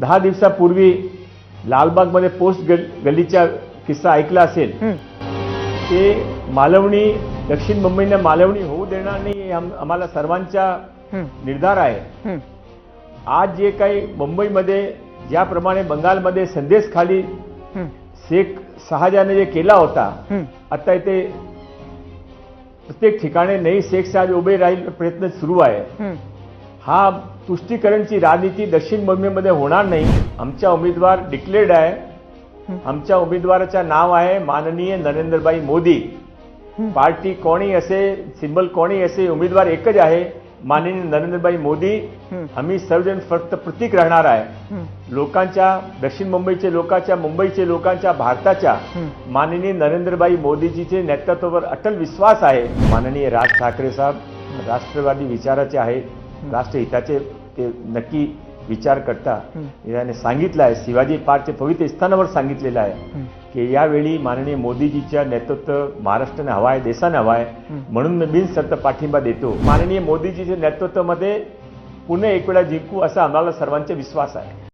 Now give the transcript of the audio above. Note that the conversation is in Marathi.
दहा दिवसापूर्वी लालबागमध्ये पोस्ट गल गल्लीचा किस्सा ऐकला असेल. ते मालवणी दक्षिण मुंबईने मालवणी होऊ देणार नाही आम- आम्हाला सर्वांचा. निर्धार आहे. आज जे काही मुंबईमध्ये ज्याप्रमाणे बंगालमध्ये संदेश खाली. शेख शहाजाने जे केला होता. आता इथे प्रत्येक ठिकाणी नई शेख शहाज उभे राहील प्रयत्न सुरू आहे हं. तुष्टीकरणची राजनीती दक्षिण मुंबईमध्ये होणार नाही आमचा उमेदवार डिक्लेअर्ड आहे आमच्या उमेदवाराचं नाव आहे माननीय नरेंद्रभाई मोदी पार्टी कोणी असे सिंबल कोणी असे उमेदवार एकच आहे माननीय नरेंद्रभाई मोदी. आम्ही सर्वजण फक्त प्रतीक राहणार आहे. लोकांच्या दक्षिण मुंबईचे लोकांच्या मुंबईचे लोकांच्या भारताच्या. माननीय नरेंद्रभाई मोदीजीचे नेतृत्वावर अटल विश्वास आहे माननीय राज ठाकरे साहेब राष्ट्रवादी विचाराचे आहेत राष्ट्रहिताचे ते नक्की विचार करता. याने सांगितलं आहे शिवाजी पार्कच्या पवित्र स्थानावर सांगितलेलं आहे. की यावेळी माननीय मोदीजीच्या नेतृत्व महाराष्ट्राने हवा आहे देशाने हवा आहे. म्हणून मी बिनशर्त पाठिंबा देतो माननीय मोदीजीच्या नेतृत्वामध्ये पुणे एक वेळा जिंकू असा आम्हाला सर्वांचा विश्वास आहे